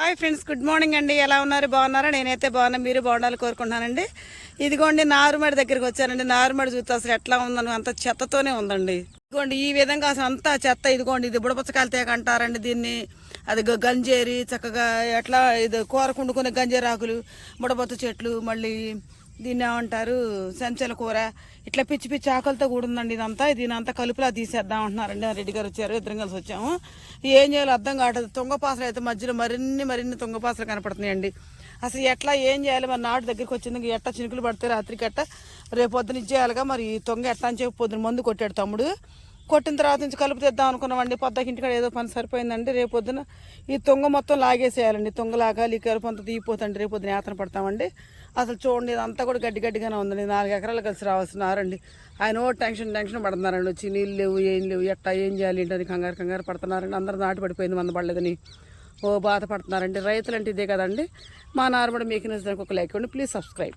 Hi friends good morning అండి. ఎలా ఉన్నారు? బాగున్నారా? నేనైతే బాగున్నా మీరు బాగుండాలి కోరుకుంటున్నానండి. ఇదిగోండి నారుమడి దగ్గరికి వచ్చానండి. నారుమడి చూస్తే అసలు ఎట్లా ఉందని అంత చెత్తతోనే ఉందండి. ఇదిగోండి ఈ విధంగా అసలు అంతా చెత్త ఇదిగోండి ఇది బుడపచ్చకాయలు తేగ అంటారండి దీన్ని. అది గ- గంజేరి చక్కగా ఎట్లా ఇది కూర కుండుకునే గంజేరాకులు బుడపచ్చ చెట్లు మళ్ళీ దీన్ని ఏమంటారు? సంచెల కూర. ఇట్లా పిచ్చి పిచ్చి ఆకలితో కూడా ఉందండి ఇదంతా. దీని అంతా కలుపులా తీసేద్దాం అంటున్నారండి. రెడ్డి గారు వచ్చారు. ఇద్దరం కలిసి వచ్చాము. ఏం చేయాలో అర్థం కావట్లేదు. తుంగపాసలు అయితే మధ్యలో మరిన్ని మరిన్ని తుంగపాసలు కనపడుతున్నాయండి. అసలు ఎట్లా ఏం చేయాలి? మరి నాటు దగ్గరికి వచ్చింది. ఎట్ట చినుకులు పడితే రాత్రికి ఎట్ట రేపు పొద్దున ఇచ్చేయాలిగా. మరి ఈ తొంగ ఎట్లా అని చెప్పి పొద్దున మందు కొట్టాడు తమ్ముడు. కొట్టిన తర్వాత నుంచి కలుపు తెద్దాం అనుకున్నామండి పొద్దకింటికాడ ఏదో పని సరిపోయిందండి రేపు పొద్దున ఈ తొంగ మొత్తం లాగేసేయాలండి. తొంగ లాగాలి ఈ కలుపు అంతా తీయిపోతుంది రేపు పొద్దున యాతన పడతామండి. అసలు చూడండి ఇదంతా కూడా గడ్డి గడ్డిగానే ఉందండి. నాలుగు ఎకరాలు కలిసి రావాల్సినారండి. ఆయన ఓ టెన్షన్ టెన్షన్ పడుతున్నారండి. వచ్చి నీళ్ళు లేవు ఏం లేవు ఎట్టా ఏం చేయాలి ఏంటని కంగారు కంగారు పడుతున్నారండి. అందరూ నాటు పడిపోయింది మంద పడలేదని ఓ బాధపడుతున్నారండి. రైతులు అంటే ఇదే కదండి. మా నార్మల్ మీకు నచ్చినందుకు ఒక లైక్ ఇవ్వండి. Please subscribe.